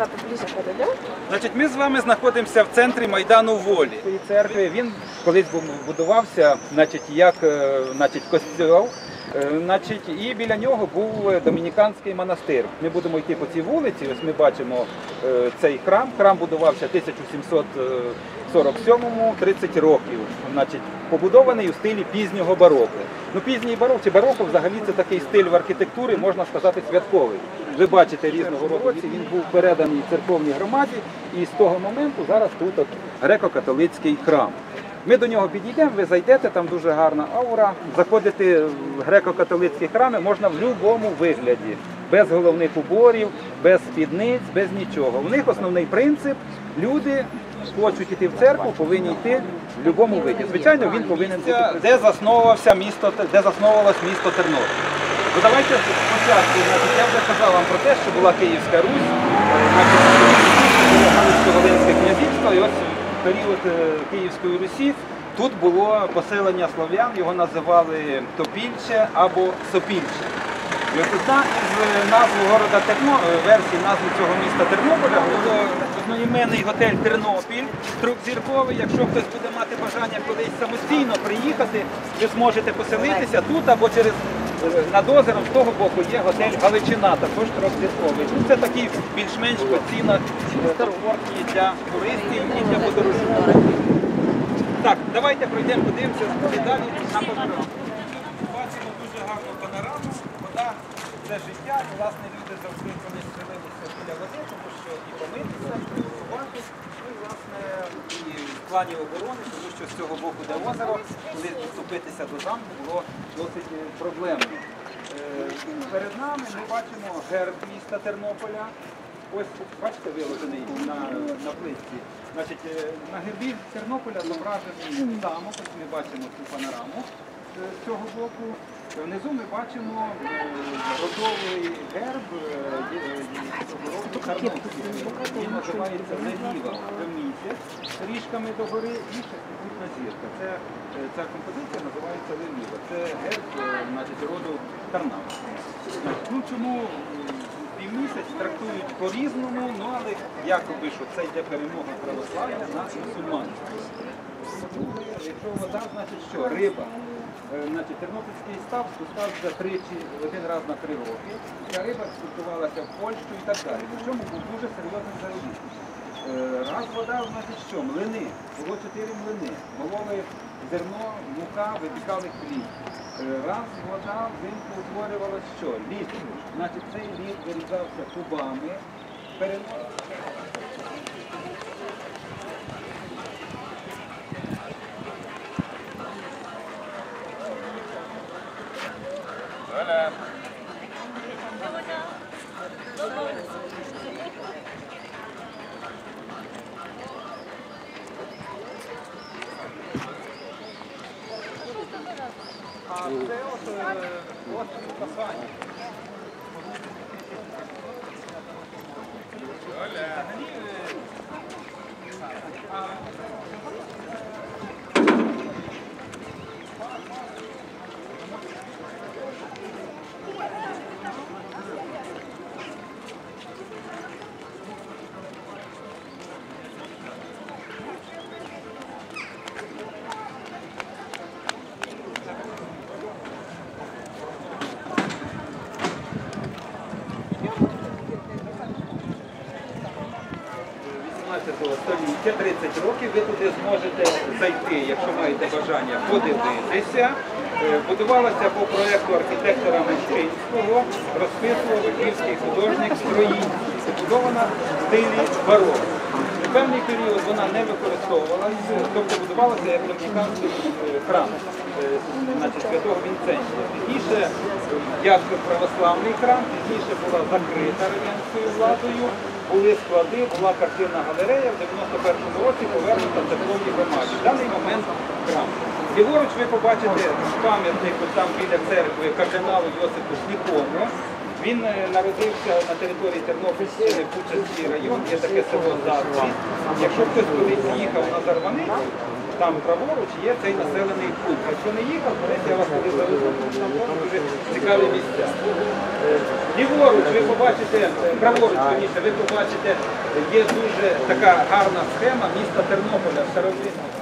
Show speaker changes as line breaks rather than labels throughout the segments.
сказати ближче подойдемо?
Значить, ми з вами знаходимося в центрі Майдану Волі. Цієї церкви він колись будувався, значить, як е, значить, костюм. Е, значить, І біля нього був е, домініканський монастир. Ми будемо йти по цій вулиці. Ось ми бачимо цей храм. Храм будувався 1700 47-му 30 років. Значить, побудований у стилі пізнього бароку. Ну, Пізній барок чи бароко взагалі це такий стиль в архітектурі, можна сказати, святковий. Ви бачите різного році, він був переданий церковній громаді, і з того моменту зараз тут от греко-католицький храм. Ми до нього підійдемо, ви зайдете, там дуже гарна аура. Заходити в греко-католицькі храми можна в будь-якому вигляді без головних уборів, без спідниць, без нічого. У них основний принцип люди хочуть йти в церкву, повинні йти в будь-якому виді. Звичайно, він повинен бути. Де засновувався місто, де засновувалось місто Тернопіль. Ну давайте спочатку, я вже казав вам про те, що була Київська Русь, Галицько-Волинське князівство, і ось в період е, Київської Русі тут було поселення слов'ян, його називали Топільче або Сопільче. І одна із е, назв города Терно, е, назви цього міста Тернополя було одноіменний готель Тернопіль, трьохзірковий. Якщо хтось буде мати бажання колись самостійно приїхати, ви зможете поселитися тут або через е, над озером з того боку є готель Галичина, також трьохзірковий. Ну, це такий більш-менш оцінок комфортні для туристів і для подорожуючих. Так, давайте пройдемо, подивимося далі на панораму. Бачимо дуже гарну панораму, вода це життя, і власне люди завжди вони стрілилися біля води, тому що і помитися, і приготувати, ну і власне і в плані оборони, тому що з цього боку, де озеро, коли підступитися до замку, було досить е, проблемно. Е, Перед нами ми бачимо герб міста Тернополя. Ось бачите, виложений на, на плитці. Значить, е, на гербі Тернополя зображений замок, ось ми бачимо цю панораму з цього боку. Внизу ми бачимо е, родовий герб е, е, цього роду Тарнопільський. Він називається Заліва місяць ріжками догори і шестикутна зірка. Е, ця композиція називається Леліва. Це герб е, роду Тарнавського. Ну, чому півмісяць трактують по-різному, ну але якоби що це йде перемога православ'я над мусульманством. Якщо вода, значить що? Риба. Е, Значить, Тернопільський став спускався тричі, один раз на три роки. Ця риба експортувалася в Польщу і так далі. Причому був дуже серйозний заробіток. Е, Раз вода, значить що? Млини. Було чотири млини. Мололи зерно, мука, випікали хліб. Е, Раз вода взимку утворювалася що? Лід. Значить, цей лід вирізався кубами, переносився. А це от е, острів Касані. Взагалі, е, століття, 30 років, ви туди зможете зайти, якщо маєте бажання, подивитися. Е, Будувалася по проєкту архітектора Меншинського, розписував львівський художник Строїнський. Побудована в стилі бароко. Певний період вона не використовувалася, тобто будувалася як домініканський е, храм е, значить, святого Вінцентія. Пізніше, як православний храм, пізніше була закрита радянською владою, були склади, була картинна галерея, в 91-му році повернута церковній громаді. В даний момент храм. Ліворуч ви побачите пам'ятник там біля церкви кардиналу Йосипу Сліпому. Він е, народився на території Тернопільщини, Пучинський район, є таке село Зарці. Якщо хтось колись їхав на Зарваницю, там праворуч є цей населений пункт. Якщо не їхав, колись я вас туди завезу, там дуже цікаві місця. Ліворуч ви побачите, праворуч ви побачите, є дуже така гарна схема міста Тернополя старовинного.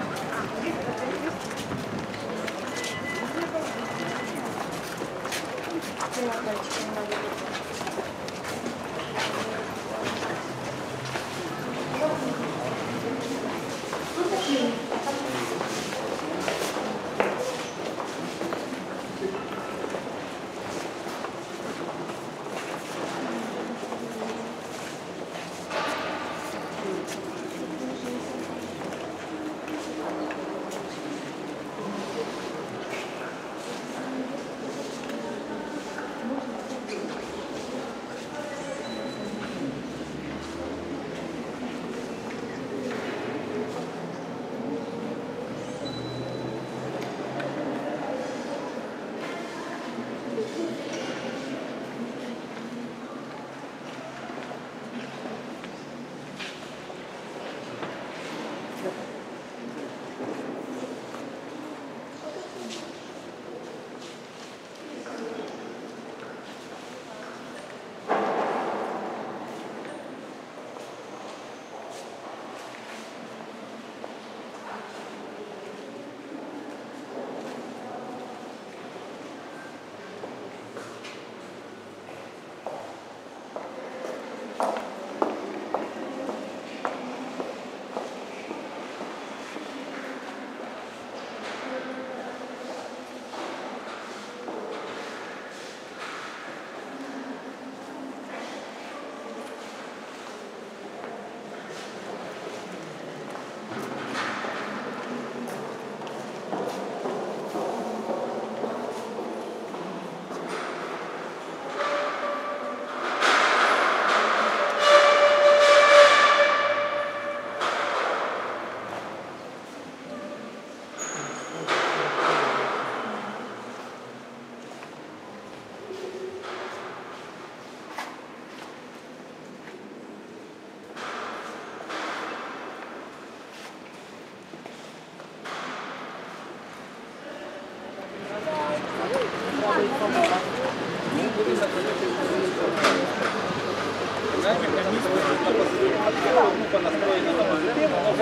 Група настроєна на позитив, але.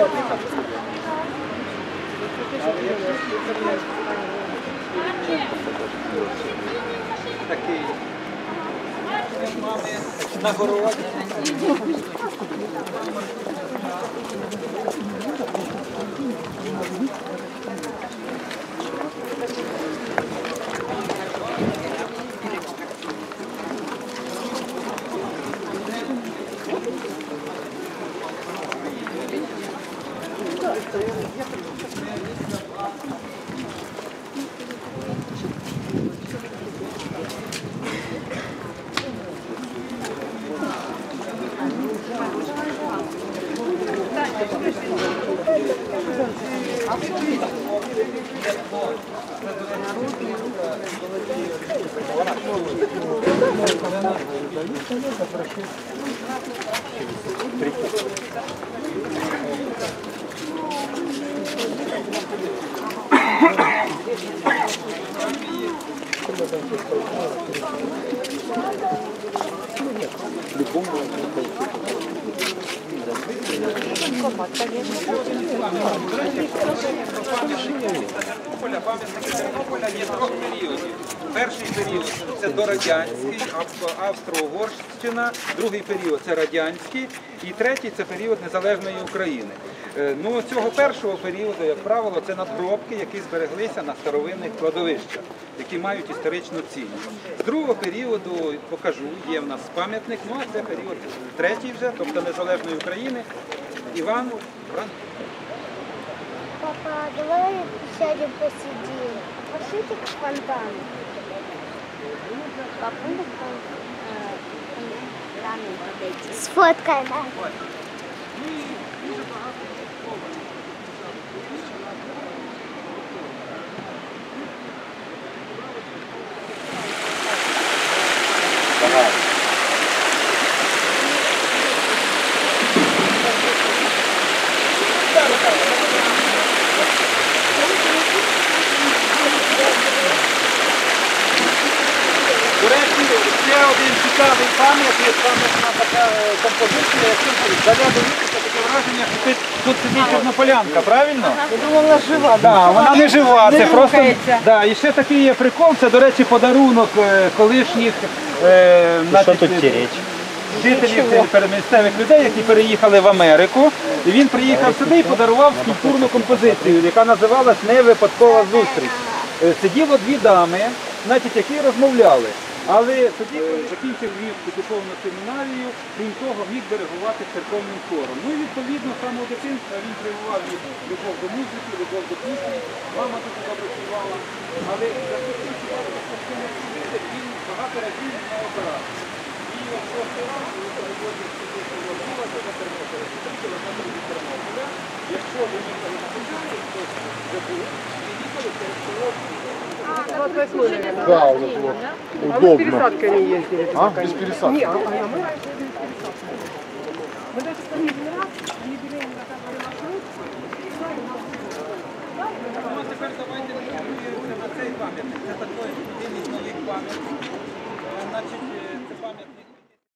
Але якщо такий мами на городі. Тернополя, пам'ятники Тернополя є трьох періодів. Перший період це дорадянський, Австро- Австро-Угорщина, другий період це радянський, і третій це період незалежної України. Е, Ну, цього першого періоду, як правило, це надгробки, які збереглися на старовинних кладовищах, які мають історичну цінність. З другого періоду покажу, є в нас пам'ятник, ну а це період третій вже, тобто незалежної України. Іван Франко.
Папа, давай сядем посидим. Пошлите к фонтану. Папа, Сфоткай нас.
Багато.
Цікавий пам'ятник, пам'ятна така е, композиція, якщо заля дивитися, таке враження, що тут, тут сидить чорнополянка, правильно?
Я думала, вона жива.
Да, вона не жива, це просто
рухається.
да, і ще такий є прикол. Це, до речі, подарунок е, колишніх е,
Що
значить,
тут тереть?
жителів цих місцевих людей, які переїхали в Америку. І він приїхав сюди і подарував скульптурну композицію, яка називалась Невипадкова зустріч. Е, Сиділо дві дами, значить, які розмовляли. Але тоді, закінчив Львівську духовну семінарію, крім того, міг диригувати церковним хором. Ну і відповідно самого дитинства він прививав любов до музики, любов до пісні. Мама добре співала. Але за він багато разів на операцію. І от шостий раз, коли переводять сюди до Тернополя, 4 кілометри від Тернополя. Якщо ви їхали на Кучаї, то вже були, і їхали через село.
Да, вот это вот.
А мы с
Удобно.
пересадкой не ездили.
А, без пересадки?
Нет, а мы раньше ездили с пересадкой. Мы даже сходили раз, они берем заказывали маршрут.
Ну, а тепер давайте подивимося на цей пам'ятник. Це такий один із нових пам'ятників. Е, Значить,